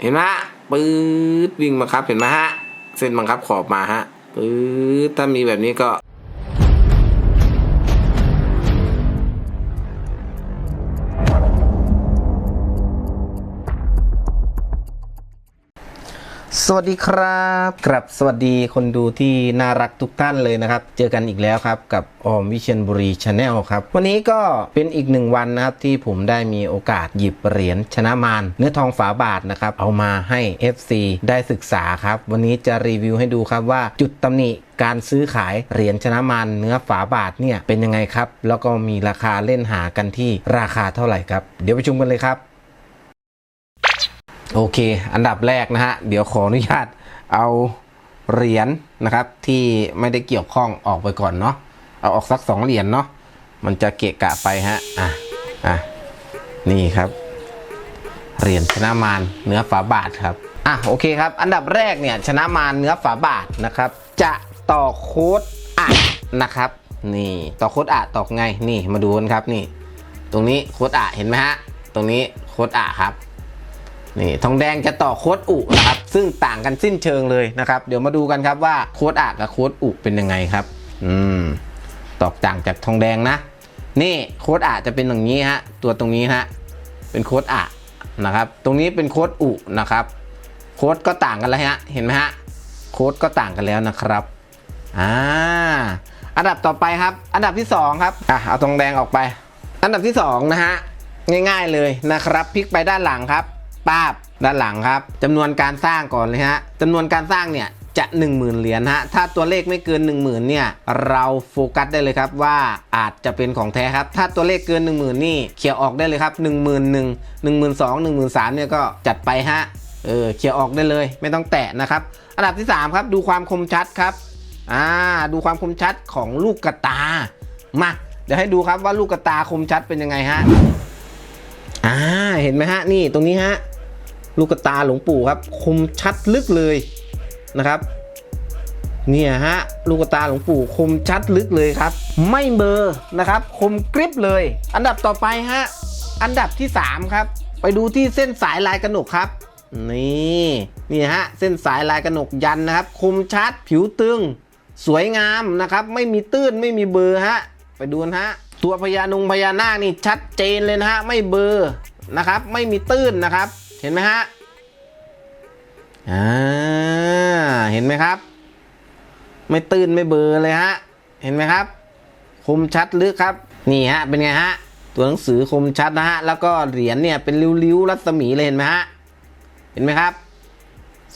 เห็นไหมฮะปื๊ดวิ่งมาครับเห็นไหมฮะ เส้นบังคับขอบมาฮะปื๊ดถ้ามีแบบนี้ก็ สวัสดีครับกลับสวัสดีคนดูที่น่ารักทุกท่านเลยนะครับ เจอกันอีกแล้วครับกับออมวิเชียนบุรีชาแนลครับ วันนี้ก็เป็นอีกหนึ่งวันนะครับที่ผมได้มีโอกาสหยิบเหรียญชนะมารเนื้อทองฝาบาทนะครับ เอามาให้ FC ได้ศึกษาครับ วันนี้จะรีวิวให้ดูครับว่าจุดตำหนิการซื้อขายเหรียญชนะมารเนื้อฝาบาทเนี่ยเป็นยังไงครับ แล้วก็มีราคาเล่นหากันที่ราคาเท่าไหร่ครับ เดี๋ยวไปชมกันเลยครับ โอเค อันดับแรกนะฮะ เดี๋ยวขออนุญาตเอาเหรียญนะครับ ที่ไม่ได้เกี่ยวข้องออกไปก่อนเนาะ เอาออกสักสองเหรียญเนาะ มันจะเกะกะไปฮะ อะ อะ นี่ครับ เหรียญชนะมารเนื้อฝาบาทครับ อะ โอเคครับ อันดับแรกเนี่ยชนะมารเนื้อฝาบาทนะครับ จะต่อโค้ดอะนะครับ นี่ ต่อโค้ดอะต่อไง นี่ มาดูกันครับ นี่ ตรงนี้โค้ดอะเห็นไหมฮะ ตรงนี้โค้ดอะครับ นี่ทองแดงจะต่อโค้ดอุนะครับ ซึ่งต่างกันสิ้นเชิงเลยนะครับ เดี๋ยวมาดูกันครับว่าโค้ดอะกับโค้ดอุเป็นยังไงครับ อืมตอกต่างจากทองแดงนะ นี่โค้ดอะจะเป็นอย่างนี้ฮะ ตัวตรงนี้ฮะ เป็นโค้ดอะนะครับ ตรงนี้เป็นโค้ดอุนะครับ โค้ดก็ต่างกันแล้วฮะ เห็นไหมฮะ โค้ดก็ต่างกันแล้วนะครับ อ่า อันดับต่อไปครับ อันดับที่สองครับ อะ เอาทองแดงออกไป อันดับที่สองนะฮะ ง่ายๆเลยนะครับ พลิกไปด้านหลังครับ ป้าบด้านหลังครับจำนวนการสร้างก่อนเลยฮะจำนวนการสร้างเนี่ยจะ 10,000 เหรียญฮะ ถ้าตัวเลขไม่เกิน 10,000 เนี่ย เราโฟกัสได้เลยครับว่าอาจจะเป็นของแท้ครับ ถ้าตัวเลขเกิน 10,000 นี่เขี่ยออกได้เลยครับ 1 1 0 0 0 1 1 2 0 0 1 3 0 0เนี่ยก็จัดไปฮะ เออเขี่ยออกได้เลย ไม่ต้องแตะนะครับ อันดับที่ 3 ครับ ดูความคมชัดครับ อ่า ดูความคมชัดของลูกกระตา มา เดี๋ยวให้ดูครับว่าลูกกระตาคมชัดเป็นยังไงฮะ อ่า เห็นไหมฮะ นี่ตรงนี้ฮะ ลูกตาหลวงปู่ครับ คมชัดลึกเลยนะครับเนี่ยฮะลูกตาหลวงปู่คมชัดลึกเลยครับ ไม่เบอร์นะครับ คมกริบเลย อันดับต่อไปฮะอันดับที่ 3 ครับ ไปดูที่เส้นสายลายกระหนกครับ นี่นี่ฮะเส้นสายลายกระหนกยันนะครับ คมชัดผิวตึง สวยงามนะครับ ไม่มีตื้นไม่มีเบอร์ฮะไปดูนะฮะตัวพญานุงพญานาคนี่ชัดเจนเลยนะฮะไม่เบอร์นะครับ ไม่มีตื้นนะครับ เห็นไหมฮะอ่าเห็นไหมครับ ไม่ตื้นไม่เบอร์เลยฮะ เห็นไหมครับ คมชัดลึกครับ นี่ฮะ เป็นไงฮะ ตัวหนังสือคมชัดนะฮะ แล้วก็เหรียญเนี่ยเป็นริ้วๆรัศมีเลยเห็นไหมฮะ เห็นไหมครับ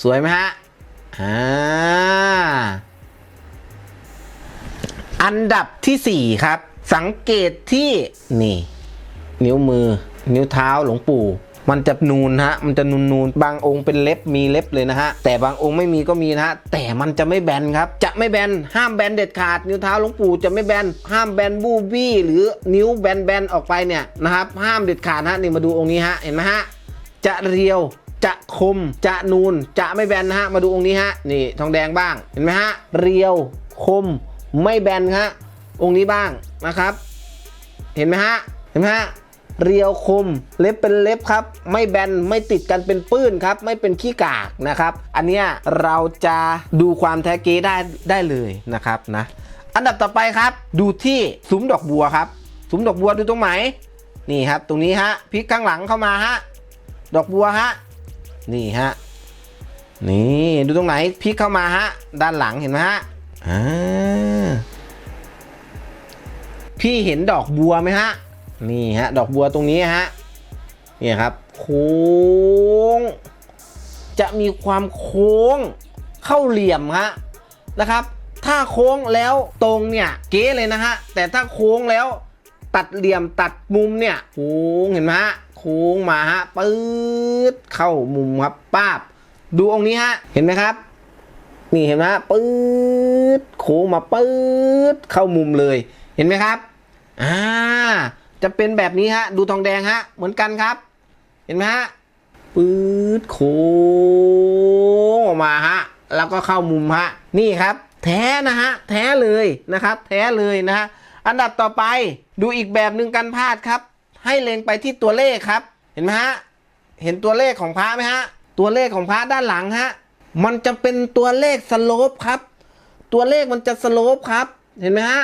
สวยไหมฮะ อ่า อันดับที่ 4 ครับ สังเกตที่นี่ นิ้วมือ นิ้วเท้าหลวงปู่ มันจะนูนฮะ มันจะนูนนูนบางองค์เป็นเล็บมีเล็บเลยนะฮะ แต่บางองค์ไม่มีก็มีนะฮะ แต่มันจะไม่แบนครับ จะไม่แบน ห้ามแบนเด็ดขาด นิ้วเท้าหลวงปู่จะไม่แบน ห้ามแบนบูบี้หรือนิ้วแบนแบนๆออกไปเนี่ยนะครับ ห้ามเด็ดขาดฮะ นี่มาดูองค์นี้ฮะ เห็นไหมฮะ จะเรียว จะคม จะนูน จะไม่แบนนะฮะ มาดูองค์นี้ฮะ นี่ทองแดงบ้าง เห็นไหมฮะ เรียว คม ไม่แบนฮะ องค์นี้บ้างนะครับ เห็นไหมฮะ เห็นไหมฮะ เรียวคม เล็บเป็นเล็บครับ ไม่แบน ไม่ติดกันเป็นปื้นครับ ไม่เป็นขี้กากนะครับ อันเนี้ยเราจะดูความแท้เก๊ได้ได้เลยนะครับนะ อันดับต่อไปครับ ดูที่ซุ้มดอกบัวครับ ซุ้มดอกบัวดูตรงไหน นี่ครับ ตรงนี้ฮะ พลิกข้างหลังเข้ามาฮะ ดอกบัวฮะ นี่ฮะ นี่ดูตรงไหน พลิกเข้ามาฮะ ด้านหลังเห็นไหมฮะ อ่า พี่เห็นดอกบัวไหมฮะ นี่ฮะ ดอกบัวตรงนี้ฮะนี่ครับ โค้ง จะมีความโค้งเข้าเหลี่ยมฮะนะครับ ถ้าโค้งแล้วตรงเนี่ยเก๋เลยนะฮะ แต่ถ้าโค้งแล้วตัดเหลี่ยมตัดมุมเนี่ยโค้งเห็นไหมฮะโค้งมาฮะปื๊ดเข้ามุมครับป้าบ ดูองค์นี้ฮะเห็นไหมครับนี่เห็นไหมฮะปื๊ดโค้งมาปื๊ดเข้ามุมเลย เห็นไหมครับอ่า จะเป็นแบบนี้ฮะ ดูทองแดงฮะ เหมือนกันครับ เห็นไหมฮะปื๊ดโค้งออกมาฮะ แล้วก็เข้ามุมฮะ นี่ครับ แท้นะฮะ แท้เลยนะครับ แท้เลยนะฮะ อันดับต่อไปดูอีกแบบหนึ่งกันพลาดครับ ให้เล็งไปที่ตัวเลขครับ เห็นไหมฮะ เห็นตัวเลขของพระไหมฮะ ตัวเลขของพระด้านหลังฮะ มันจะเป็นตัวเลขสโลปครับ ตัวเลขมันจะสโลปครับ เห็นไหมฮะ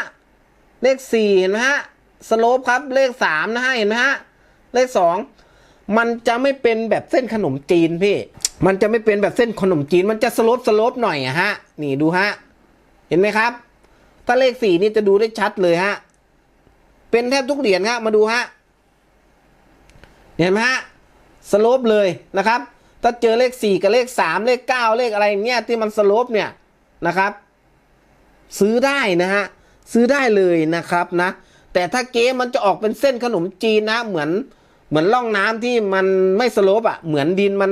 เลขสี่เห็นไหมฮะ สโลปครับเลขสามนะฮะเห็นไหมฮะเลขสองมันจะไม่เป็นแบบเส้นขนมจีนพี่ มันจะไม่เป็นแบบเส้นขนมจีน มันจะสโลปสโลปหน่อยอะฮะ นี่ดูฮะ เห็นไหมครับ ถ้าเลขสี่นี่จะดูได้ชัดเลยฮะ เป็นแทบทุกเหรียญฮะ มาดูฮะ เห็นไหมฮะ สโลปเลยนะครับ ถ้าเจอเลขสี่กับเลขสามเลขเก้าเลขอะไรเงี้ยที่มันสโลปเนี่ยนะครับ ซื้อได้นะฮะ ซื้อได้เลยนะครับนะ แต่ถ้าเกมมันจะออกเป็นเส้นขนมจีนนะเหมือนเหมือนร่องน้ำที่มันไม่สโลปอะเหมือนดินมัน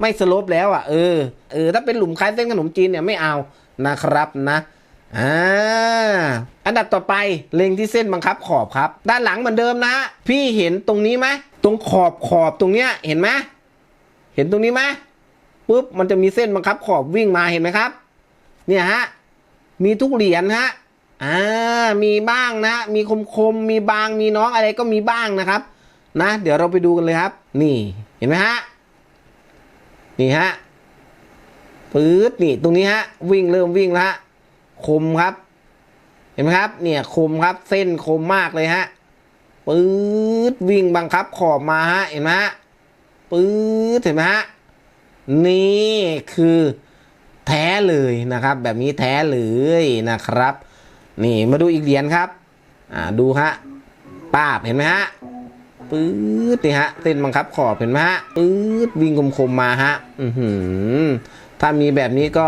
ไม่สโลปแล้วอะเออเออถ้าเป็นหลุมคล้ายเส้นขนมจีนเนี่ยไม่เอานะครับนะอ่าอันดับต่อไปเล็งที่เส้นบังคับขอบครับ ด้านหลังเหมือนเดิมนะ พี่เห็นตรงนี้ไหมตรงขอบขอบตรงเนี้ยเห็นไหมเห็นตรงนี้ไหมปุ๊บมันจะมีเส้นบังคับขอบวิ่งมาเห็นไหมครับ เนี่ยฮะมีทุกเหรียญฮะ อ่ามีบ้างนะ มีคมคมมีบางมีน้องอะไรก็มีบ้างนะครับ นะ เดี๋ยวเราไปดูกันเลยครับ นี่เห็นไหมฮะนี่ฮะปื๊ดนี่ตรงนี้ฮะ วิ่งเริ่มวิ่งแล้วฮะคมครับ เห็นไหมครับ เนี่ยคมครับ เส้นคมมากเลยฮะปื๊ดวิ่งบังคับขอบมาฮะเห็นไหมฮะปื๊ดเห็นไหมฮะนี่คือแท้เลยนะครับ แบบนี้แท้เลยนะครับ นี่มาดูอีกเหรียญครับ อ่าดูฮะป้าบเห็นไหมฮะปื๊ดนี่ฮะเส้นบังคับขอบเห็นไหมฮะปื๊ดวิ่งคมๆมมาฮะอือหือถ้ามีแบบนี้ก็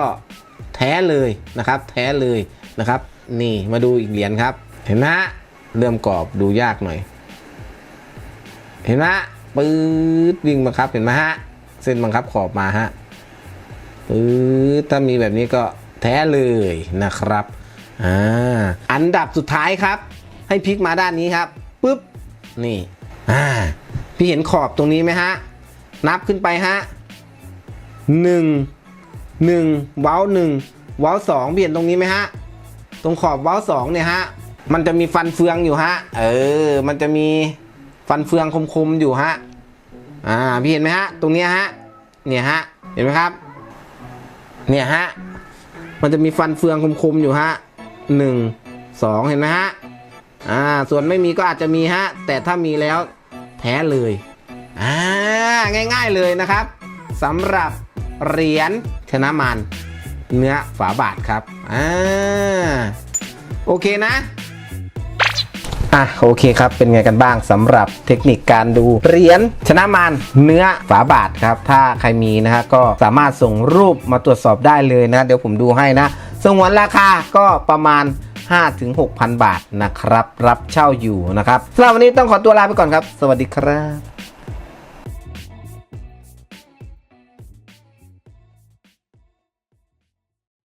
แท้เลยนะครับ แท้เลยนะครับ นี่มาดูอีกเหรียญครับ เห็นไหมฮะเริ่มกรอบดูยากหน่อย เห็นไหมฮะปื๊ดวิ่งบังคับเห็นไหมฮะเส้นบังคับขอบมาฮะปื๊ดถ้ามีแบบนี้ก็แท้เลยนะครับ อ่าอันดับสุดท้ายครับ ให้พลิกมาด้านนี้ครับปุ๊บนี่อ่าพี่เห็นขอบตรงนี้ไหมฮะ นับขึ้นไปฮะหนึ่งหนึ่งเว้าหนึ่งเว้าสองพี่เห็นตรงนี้ไหมฮะ ตรงขอบเว้าสองเนี่ยฮะ มันจะมีฟันเฟืองอยู่ฮะ เออ มันจะมีฟันเฟืองคมๆอยู่ฮะ อ่า พี่เห็นไหมฮะ ตรงนี้ฮะ เนี่ยฮะ เห็นไหมครับ เนี่ยฮะ มันจะมีฟันเฟืองคมๆอยู่ฮะ หนึ่งสองเห็นไหมฮะ อ่า ส่วนไม่มีก็อาจจะมีฮะ แต่ถ้ามีแล้วแท้เลย อ่า ง่ายๆเลยนะครับสำหรับเหรียญชนะมารเนื้อฝาบาทครับ อ่า โอเคนะอะโอเคครับ เป็นไงกันบ้างสำหรับเทคนิคการดูเหรียญชนะมารเนื้อฝาบาทครับ ถ้าใครมีนะฮะก็สามารถส่งรูปมาตรวจสอบได้เลยนะ เดี๋ยวผมดูให้นะสงวนราคาก็ประมาณ 5-6,000 บาทนะครับ รับเช่าอยู่นะครับสำหรับวันนี้ต้องขอตัวลาไปก่อนครับ สวัสดีครับ